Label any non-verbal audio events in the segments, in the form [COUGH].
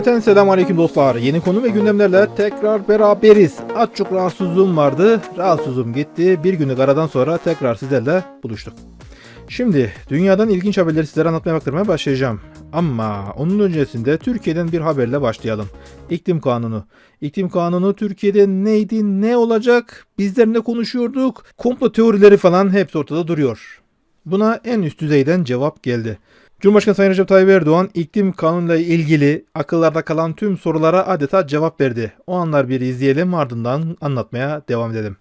Cümleten selam aleyküm dostlar. Yeni konu ve gündemlerle tekrar beraberiz. Az çok rahatsızlığım vardı. Rahatsızlığım gitti. Bir günlük aradan sonra tekrar sizlerle buluştuk. Şimdi dünyadan ilginç haberleri sizlere anlatmaya baktırmaya başlayacağım. Ama onun öncesinde Türkiye'den bir haberle başlayalım. İklim kanunu. İklim kanunu Türkiye'de neydi, ne olacak, bizler ne konuşuyorduk, komplo teorileri falan hepsi ortada duruyor. Buna en üst düzeyden cevap geldi. Cumhurbaşkanı Sayın Recep Tayyip Erdoğan iklim kanunuyla ilgili akıllarda kalan tüm sorulara adeta cevap verdi. O anlar bir izleyelim ardından anlatmaya devam edelim.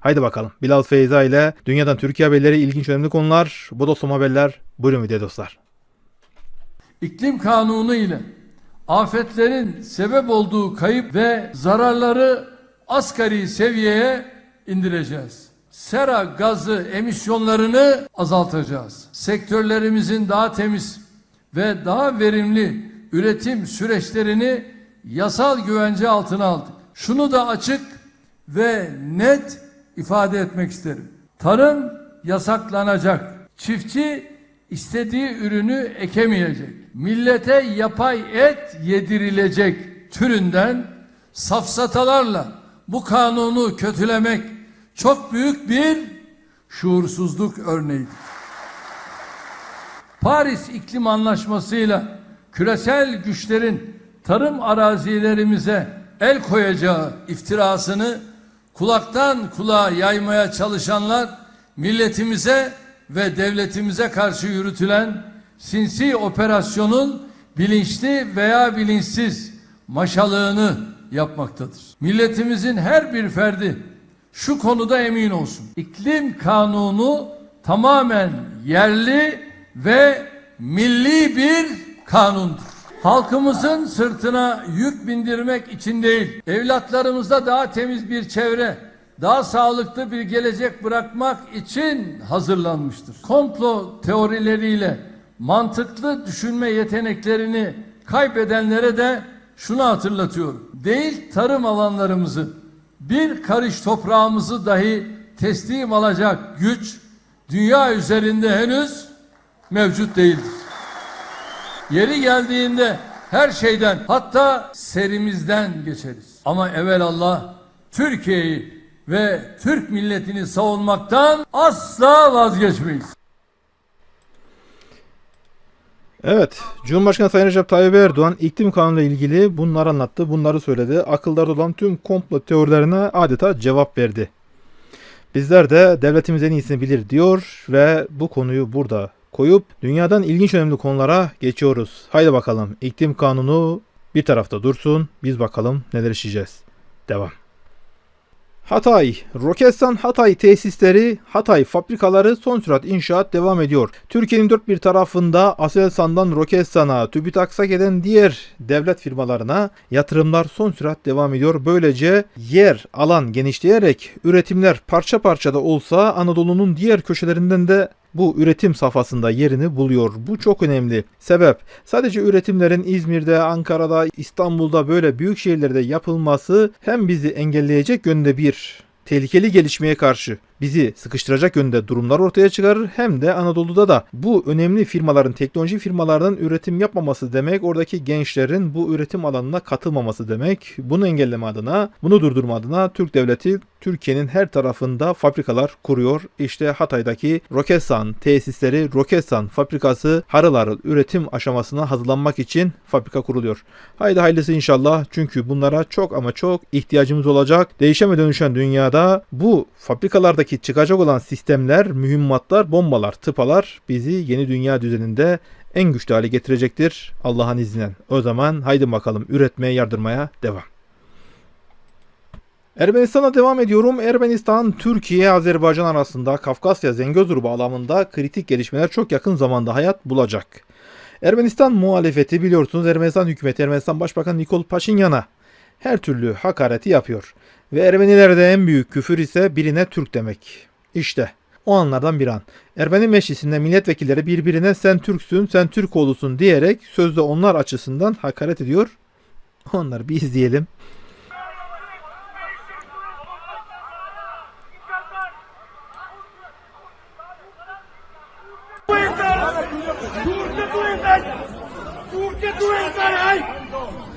Haydi bakalım. Bilal Feyza ile dünyadan Türkiye haberleri ilginç önemli konular. Bu dostum haberler. Buyurun video dostlar. İklim kanunu ile afetlerin sebep olduğu kayıp ve zararları asgari seviyeye indireceğiz. Sera gazı emisyonlarını azaltacağız. Sektörlerimizin daha temiz ve daha verimli üretim süreçlerini yasal güvence altına aldık. Şunu da açık ve net ifade etmek isterim. Tarım yasaklanacak. Çiftçi istediği ürünü ekemeyecek. Millete yapay et yedirilecek türünden safsatalarla bu kanunu kötülemek çok büyük bir şuursuzluk örneğidir. Paris İklim Anlaşması'yla küresel güçlerin tarım arazilerimize el koyacağı iftirasını kulaktan kulağa yaymaya çalışanlar milletimize ve devletimize karşı yürütülen sinsi operasyonun bilinçli veya bilinçsiz maşalığını yapmaktadır. Milletimizin her bir ferdi şu konuda emin olsun. İklim kanunu tamamen yerli ve milli bir kanundur. Halkımızın sırtına yük bindirmek için değil, evlatlarımıza daha temiz bir çevre, daha sağlıklı bir gelecek bırakmak için hazırlanmıştır. Komplo teorileriyle mantıklı düşünme yeteneklerini kaybedenlere de şunu hatırlatıyorum. Değil tarım alanlarımızı, bir karış toprağımızı dahi teslim alacak güç dünya üzerinde henüz mevcut değildir. Yeri geldiğinde her şeyden hatta serimizden geçeriz. Ama Allah Türkiye'yi ve Türk milletini savunmaktan asla vazgeçmeyiz. Evet, Cumhurbaşkanı Sayın Recep Tayyip Erdoğan iklim kanunuyla ilgili bunları anlattı, bunları söyledi. Akıllarda olan tüm komplo teorilerine adeta cevap verdi. Bizler de devletimiz en iyisini bilir diyor ve bu konuyu burada koyup dünyadan ilginç önemli konulara geçiyoruz. Haydi bakalım iklim kanunu bir tarafta dursun, biz bakalım neler işleyeceğiz. Devam. Hatay, Roketsan Hatay tesisleri, Hatay fabrikaları son sürat inşaat devam ediyor. Türkiye'nin dört bir tarafında Aselsan'dan Roketsan'a, TÜBİTAK'a gelen diğer devlet firmalarına yatırımlar son sürat devam ediyor. Böylece yer, alan genişleyerek üretimler parça parça da olsa Anadolu'nun diğer köşelerinden de bu üretim safhasında yerini buluyor. Bu çok önemli. Sebep sadece üretimlerin İzmir'de, Ankara'da, İstanbul'da böyle büyük şehirlerde yapılması hem bizi engelleyecek yönde bir tehlikeli gelişmeye karşı bizi sıkıştıracak yönde durumlar ortaya çıkarır hem de Anadolu'da da bu önemli firmaların teknoloji firmalarının üretim yapmaması demek oradaki gençlerin bu üretim alanına katılmaması demek. Bunu engelleme adına, bunu durdurma adına Türk devleti Türkiye'nin her tarafında fabrikalar kuruyor. İşte Hatay'daki Roketsan tesisleri, Roketsan fabrikası Harılar üretim aşamasına hazırlanmak için fabrika kuruluyor. Haydi hayırlısı inşallah çünkü bunlara çok ama çok ihtiyacımız olacak. Değişeme dönüşen dünyada bu fabrikalardaki çıkacak olan sistemler, mühimmatlar, bombalar, tıpalar bizi yeni dünya düzeninde en güçlü hale getirecektir Allah'ın izniyle. O zaman haydi bakalım üretmeye yardırmaya devam. Ermenistan'a devam ediyorum. Ermenistan, Türkiye, Azerbaycan arasında Kafkasya Zengezur bağlamında kritik gelişmeler çok yakın zamanda hayat bulacak. Ermenistan muhalefeti biliyorsunuz Ermenistan hükümeti Ermenistan Başbakanı Nikol Paşinyan'a her türlü hakareti yapıyor. Ve Ermenilerde en büyük küfür ise birine Türk demek. İşte o anlardan bir an. Ermeni meclisinde milletvekilleri birbirine sen Türksün, sen Türk oğlusun diyerek sözde onlar açısından hakaret ediyor. Onları bir izleyelim. Caralho! Vai quando tu entrar, tu és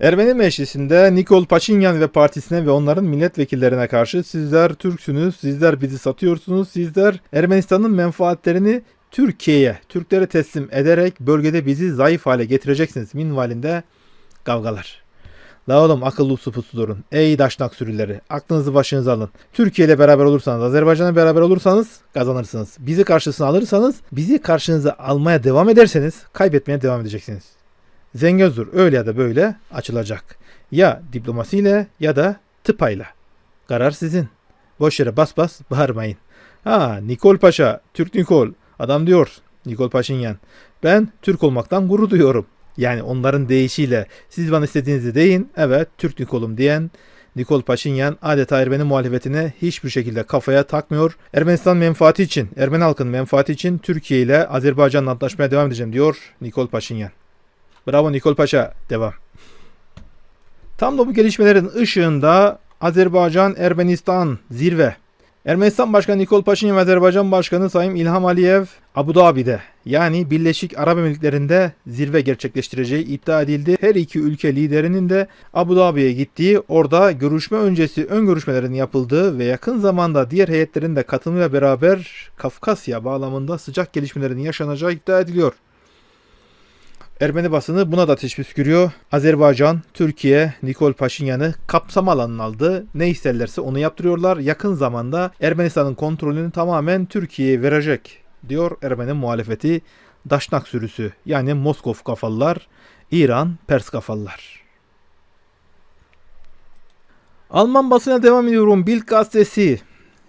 Ermeni meclisinde Nikol Paşinyan ve partisine ve onların milletvekillerine karşı sizler Türksünüz, sizler bizi satıyorsunuz, sizler Ermenistan'ın menfaatlerini Türkiye'ye, Türklere teslim ederek bölgede bizi zayıf hale getireceksiniz minvalinde kavgalar. La oğlum akıllı uslu durun. Ey daşnak sürüleri aklınızı başınıza alın. Türkiye ile beraber olursanız, Azerbaycan'la beraber olursanız kazanırsınız. Bizi karşısına alırsanız, bizi karşınıza almaya devam ederseniz kaybetmeye devam edeceksiniz. Zengezur öyle ya da böyle açılacak. Ya diplomasiyle ya da tıpayla. Karar sizin. Boş yere bas bas bağırmayın. Ha Nikol Paşa, Türk Nikol. Adam diyor Nikol Paşinyan. Ben Türk olmaktan gurur duyuyorum. Yani onların deyişiyle siz bana istediğinizi deyin. Evet Türk Nikol'um diyen Nikol Paşinyan adeta Ermeni muhalefetine hiçbir şekilde kafaya takmıyor. Ermenistan menfaati için, Ermeni halkının menfaati için Türkiye ile Azerbaycan'la antlaşmaya devam edeceğim diyor Nikol Paşinyan. Bravo Nikol Paşa. Devam. Tam da bu gelişmelerin ışığında Azerbaycan Ermenistan zirve. Ermenistan Başkanı Nikol Paşinyan ve Azerbaycan Başkanı Sayın İlham Aliyev Abu Dhabi'de yani Birleşik Arap Emirlikleri'nde zirve gerçekleştireceği iddia edildi. Her iki ülke liderinin de Abu Dhabi'ye gittiği, orada görüşme öncesi ön görüşmelerin yapıldığı ve yakın zamanda diğer heyetlerin de katılımıyla beraber Kafkasya bağlamında sıcak gelişmelerin yaşanacağı iddia ediliyor. Ermeni basını buna da ateş püskürüyor. Azerbaycan, Türkiye, Nikol Paşinyan'ı kapsam alanına aldı. Ne isterlerse onu yaptırıyorlar. Yakın zamanda Ermenistan'ın kontrolünü tamamen Türkiye'ye verecek diyor Ermeni muhalefeti. Daşnak sürüsü yani Moskov kafalılar, İran, Pers kafalılar. Alman basına devam ediyorum. Bild gazetesi.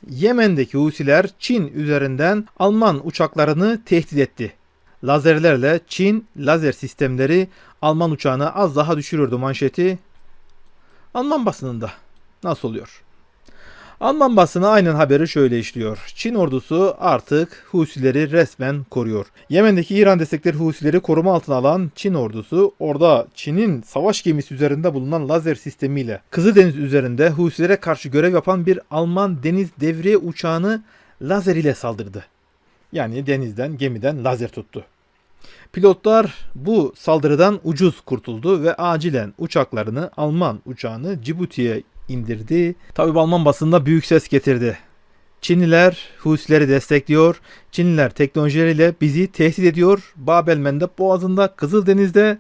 Yemen'deki Husiler Çin üzerinden Alman uçaklarını tehdit etti. Lazerlerle Çin lazer sistemleri Alman uçağını az daha düşürürdü manşeti. Alman basınında nasıl oluyor? Alman basını aynen haberi şöyle işliyor. Çin ordusu artık Husileri resmen koruyor. Yemen'deki İran destekleri Husileri koruma altına alan Çin ordusu orada Çin'in savaş gemisi üzerinde bulunan lazer sistemiyle Kızıldeniz üzerinde Husilere karşı görev yapan bir Alman deniz devriye uçağını lazer ile saldırdı. Yani denizden, gemiden lazer tuttu. Pilotlar bu saldırıdan ucuz kurtuldu ve acilen uçaklarını Alman uçağını Cibuti'ye indirdi. Tabi Alman basında büyük ses getirdi. Çinliler Husileri destekliyor. Çinliler teknolojileriyle bizi tehdit ediyor. Babel Mendeb Boğazı'nda, Kızıldeniz'de,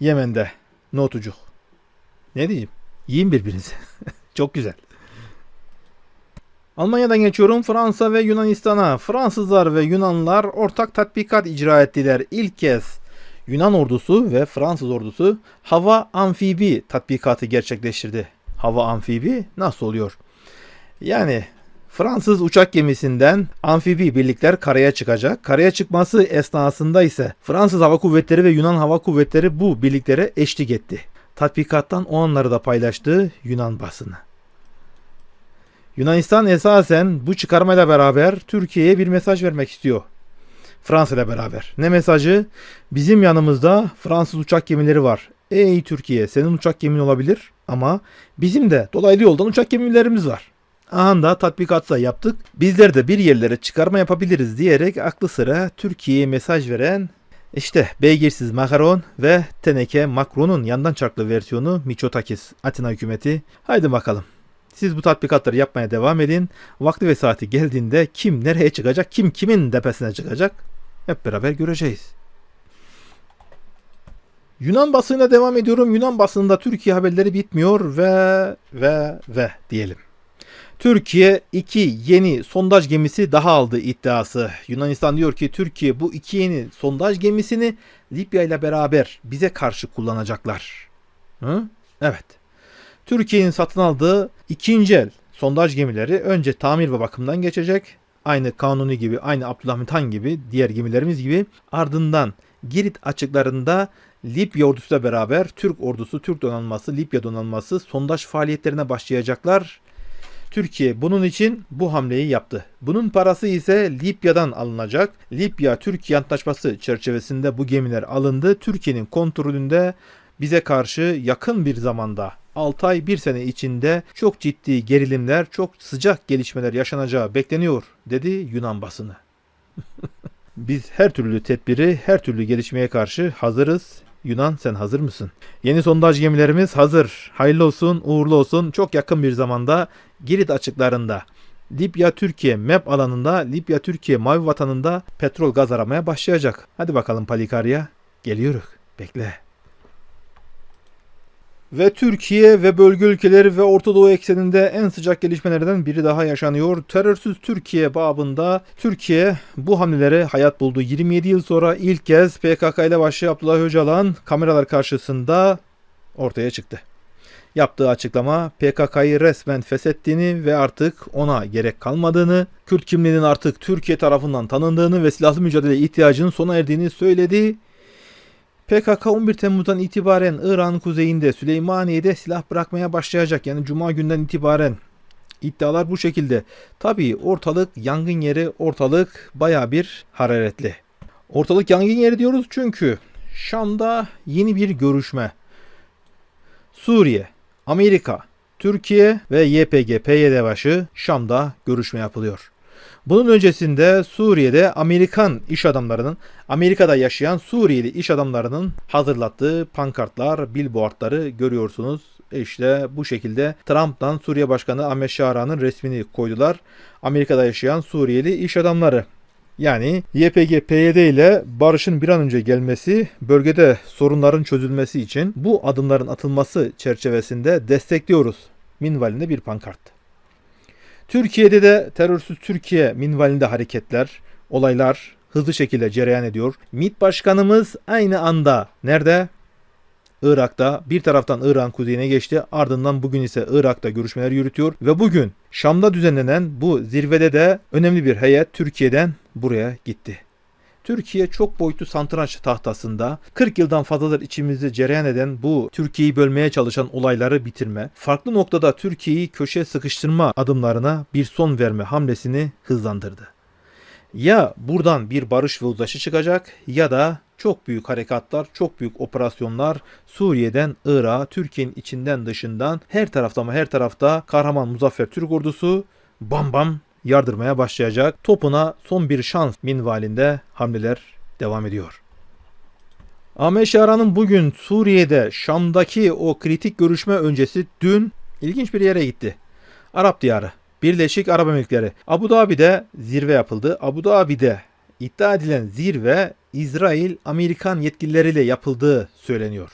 Yemen'de. Notucuk. Ne diyeyim? Yiyin birbirinizi. [LAUGHS] Çok güzel. Almanya'dan geçiyorum Fransa ve Yunanistan'a. Fransızlar ve Yunanlılar ortak tatbikat icra ettiler. İlk kez Yunan ordusu ve Fransız ordusu hava amfibi tatbikatı gerçekleştirdi. Hava amfibi nasıl oluyor? Yani Fransız uçak gemisinden amfibi birlikler karaya çıkacak. Karaya çıkması esnasında ise Fransız Hava Kuvvetleri ve Yunan Hava Kuvvetleri bu birliklere eşlik etti. Tatbikattan o anları da paylaştı Yunan basını. Yunanistan esasen bu çıkarmayla beraber Türkiye'ye bir mesaj vermek istiyor. Fransa ile beraber. Ne mesajı? Bizim yanımızda Fransız uçak gemileri var. Ey Türkiye senin uçak gemin olabilir ama bizim de dolaylı yoldan uçak gemilerimiz var. Anda tatbikatla yaptık. Bizler de bir yerlere çıkarma yapabiliriz diyerek aklı sıra Türkiye'ye mesaj veren işte beygirsiz Makaron ve teneke Macron'un yandan çarklı versiyonu Miçotakis Atina hükümeti. Haydi bakalım. Siz bu tatbikatları yapmaya devam edin. Vakti ve saati geldiğinde kim nereye çıkacak, kim kimin tepesine çıkacak hep beraber göreceğiz. Yunan basınına devam ediyorum. Yunan basınında Türkiye haberleri bitmiyor ve ve ve diyelim. Türkiye iki yeni sondaj gemisi daha aldı iddiası. Yunanistan diyor ki Türkiye bu iki yeni sondaj gemisini Libya ile beraber bize karşı kullanacaklar. Hı? Evet. Türkiye'nin satın aldığı ikinci el sondaj gemileri önce tamir ve bakımdan geçecek. Aynı Kanuni gibi, aynı Abdülhamit Han gibi, diğer gemilerimiz gibi. Ardından Girit açıklarında Libya ordusuyla beraber Türk ordusu, Türk donanması, Libya donanması sondaj faaliyetlerine başlayacaklar. Türkiye bunun için bu hamleyi yaptı. Bunun parası ise Libya'dan alınacak. Libya-Türkiye antlaşması çerçevesinde bu gemiler alındı. Türkiye'nin kontrolünde bize karşı yakın bir zamanda 6 ay 1 sene içinde çok ciddi gerilimler, çok sıcak gelişmeler yaşanacağı bekleniyor dedi Yunan basını. [LAUGHS] Biz her türlü tedbiri, her türlü gelişmeye karşı hazırız. Yunan sen hazır mısın? Yeni sondaj gemilerimiz hazır. Hayırlı olsun, uğurlu olsun. Çok yakın bir zamanda Girit açıklarında Libya-Türkiye MEP alanında Libya-Türkiye mavi vatanında petrol gaz aramaya başlayacak. Hadi bakalım Palikarya. Geliyoruz. Bekle. Ve Türkiye ve bölge ülkeleri ve Orta Doğu ekseninde en sıcak gelişmelerden biri daha yaşanıyor. Terörsüz Türkiye babında Türkiye bu hamlelere hayat buldu. 27 yıl sonra ilk kez PKK ile başlayan Abdullah Öcalan kameralar karşısında ortaya çıktı. Yaptığı açıklama PKK'yı resmen feshettiğini ve artık ona gerek kalmadığını, Kürt kimliğinin artık Türkiye tarafından tanındığını ve silahlı mücadele ihtiyacının sona erdiğini söyledi. PKK 11 Temmuz'dan itibaren İran kuzeyinde Süleymaniye'de silah bırakmaya başlayacak. Yani Cuma günden itibaren iddialar bu şekilde. Tabii ortalık yangın yeri, ortalık baya bir hararetli. Ortalık yangın yeri diyoruz çünkü Şam'da yeni bir görüşme. Suriye, Amerika, Türkiye ve YPG PYD başı Şam'da görüşme yapılıyor. Bunun öncesinde Suriye'de Amerikan iş adamlarının, Amerika'da yaşayan Suriyeli iş adamlarının hazırlattığı pankartlar, billboardları görüyorsunuz. İşte bu şekilde Trump'tan Suriye Başkanı Ahmet Şahra'nın resmini koydular. Amerika'da yaşayan Suriyeli iş adamları. Yani YPG PYD ile barışın bir an önce gelmesi, bölgede sorunların çözülmesi için bu adımların atılması çerçevesinde destekliyoruz. Minvalinde bir pankart. Türkiye'de de terörsüz Türkiye minvalinde hareketler, olaylar hızlı şekilde cereyan ediyor. MİT Başkanımız aynı anda nerede? Irak'ta bir taraftan İran kuzeyine geçti ardından bugün ise Irak'ta görüşmeler yürütüyor ve bugün Şam'da düzenlenen bu zirvede de önemli bir heyet Türkiye'den buraya gitti. Türkiye çok boyutlu satranç tahtasında 40 yıldan fazladır içimizde cereyan eden bu Türkiye'yi bölmeye çalışan olayları bitirme, farklı noktada Türkiye'yi köşe sıkıştırma adımlarına bir son verme hamlesini hızlandırdı. Ya buradan bir barış ve uzlaşı çıkacak ya da çok büyük harekatlar, çok büyük operasyonlar Suriye'den Irak'a, Türkiye'nin içinden dışından her tarafta ama her tarafta kahraman Muzaffer Türk ordusu bam bam yardırmaya başlayacak. Topuna son bir şans minvalinde hamleler devam ediyor. Ahmet Şahra'nın bugün Suriye'de Şam'daki o kritik görüşme öncesi dün ilginç bir yere gitti. Arap diyarı. Birleşik Arap Emirlikleri. Abu Dhabi'de zirve yapıldı. Abu Dhabi'de iddia edilen zirve İsrail Amerikan yetkilileriyle yapıldığı söyleniyor.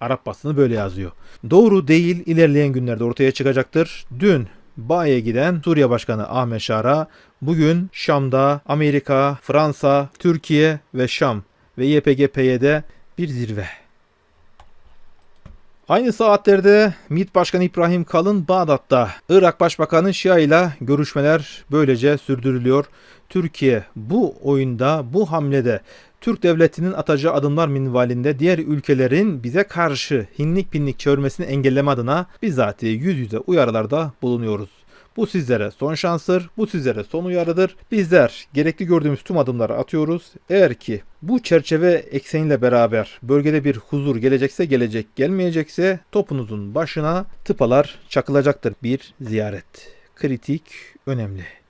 Arap basını böyle yazıyor. Doğru değil ilerleyen günlerde ortaya çıkacaktır. Dün Baye giden Suriye Başkanı Ahmet Şara bugün Şam'da Amerika, Fransa, Türkiye ve Şam ve YPG-PYD bir zirve. Aynı saatlerde MİT Başkanı İbrahim Kalın Bağdat'ta Irak Başbakanı Şia ile görüşmeler böylece sürdürülüyor. Türkiye bu oyunda, bu hamlede Türk devletinin atacağı adımlar minvalinde diğer ülkelerin bize karşı hinlik pinlik çevirmesini engelleme adına bizzat yüz yüze uyarılarda bulunuyoruz. Bu sizlere son şanstır, bu sizlere son uyarıdır. Bizler gerekli gördüğümüz tüm adımları atıyoruz. Eğer ki bu çerçeve ekseniyle beraber bölgede bir huzur gelecekse gelecek, gelmeyecekse topunuzun başına tıpalar çakılacaktır. Bir ziyaret. Kritik, önemli.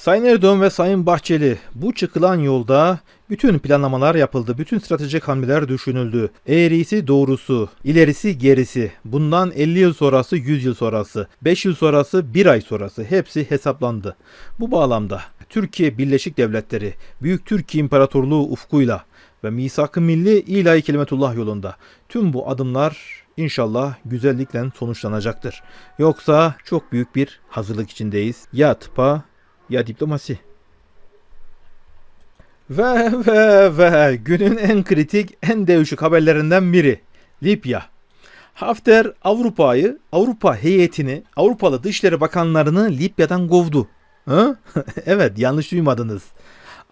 Sayın Erdoğan ve Sayın Bahçeli bu çıkılan yolda bütün planlamalar yapıldı, bütün stratejik hamleler düşünüldü. Eğrisi doğrusu, ilerisi gerisi, bundan 50 yıl sonrası 100 yıl sonrası, 5 yıl sonrası 1 ay sonrası hepsi hesaplandı. Bu bağlamda Türkiye Birleşik Devletleri, Büyük Türkiye İmparatorluğu ufkuyla ve misak-ı milli ilahi kelimetullah yolunda tüm bu adımlar inşallah güzellikle sonuçlanacaktır. Yoksa çok büyük bir hazırlık içindeyiz. Ya tıpa ya diplomasi. Ve ve ve günün en kritik, en değişik haberlerinden biri. Libya. Hafter Avrupa'yı, Avrupa heyetini, Avrupalı Dışişleri Bakanlarını Libya'dan kovdu. Ha? [LAUGHS] evet yanlış duymadınız.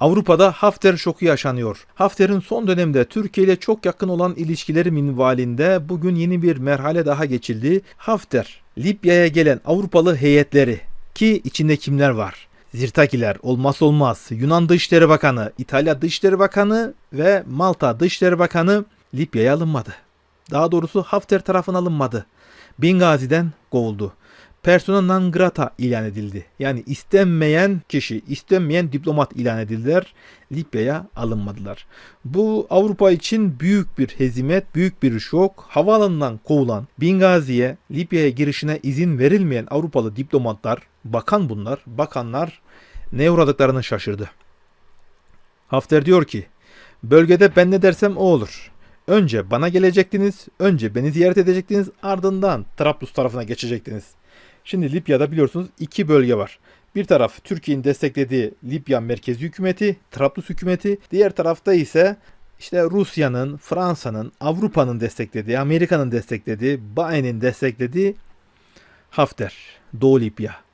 Avrupa'da Hafter şoku yaşanıyor. Hafter'in son dönemde Türkiye ile çok yakın olan ilişkileri minvalinde bugün yeni bir merhale daha geçildi. Hafter, Libya'ya gelen Avrupalı heyetleri ki içinde kimler var? Zirtakiler olmaz olmaz. Yunan Dışişleri Bakanı, İtalya Dışişleri Bakanı ve Malta Dışişleri Bakanı Libya'ya alınmadı. Daha doğrusu Hafter tarafına alınmadı. Bingazi'den kovuldu. Persona non grata ilan edildi. Yani istenmeyen kişi, istenmeyen diplomat ilan edildiler. Libya'ya alınmadılar. Bu Avrupa için büyük bir hezimet, büyük bir şok. Havaalanından kovulan Bingazi'ye, Libya'ya girişine izin verilmeyen Avrupalı diplomatlar, bakan bunlar, bakanlar ne uğradıklarını şaşırdı. Hafter diyor ki, bölgede ben ne dersem o olur. Önce bana gelecektiniz, önce beni ziyaret edecektiniz, ardından Trablus tarafına geçecektiniz. Şimdi Libya'da biliyorsunuz iki bölge var. Bir taraf Türkiye'nin desteklediği Libya merkezi hükümeti, Trablus hükümeti. Diğer tarafta ise işte Rusya'nın, Fransa'nın, Avrupa'nın desteklediği, Amerika'nın desteklediği, Bae'nin desteklediği Hafter, Doğu Libya.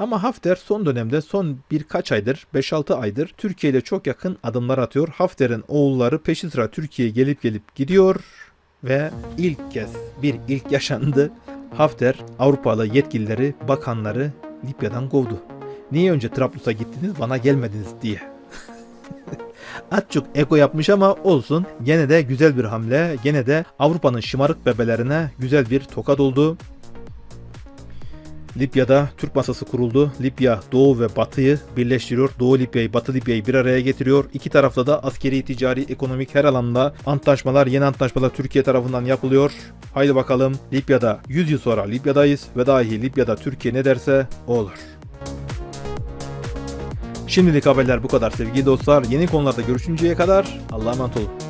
Ama Hafter son dönemde son birkaç aydır, 5-6 aydır Türkiye ile çok yakın adımlar atıyor. Hafter'in oğulları peşi sıra Türkiye'ye gelip gelip gidiyor ve ilk kez bir ilk yaşandı. Hafter Avrupalı yetkilileri, bakanları Libya'dan kovdu. Niye önce Trablus'a gittiniz bana gelmediniz diye. Az çok ego yapmış ama olsun. Gene de güzel bir hamle. Gene de Avrupa'nın şımarık bebelerine güzel bir tokat oldu. Libya'da Türk masası kuruldu. Libya Doğu ve Batı'yı birleştiriyor. Doğu Libya'yı, Batı Libya'yı bir araya getiriyor. İki tarafta da askeri, ticari, ekonomik her alanda antlaşmalar, yeni antlaşmalar Türkiye tarafından yapılıyor. Haydi bakalım Libya'da 100 yıl sonra Libya'dayız ve dahi Libya'da Türkiye ne derse o olur. Şimdilik haberler bu kadar sevgili dostlar. Yeni konularda görüşünceye kadar Allah'a emanet olun.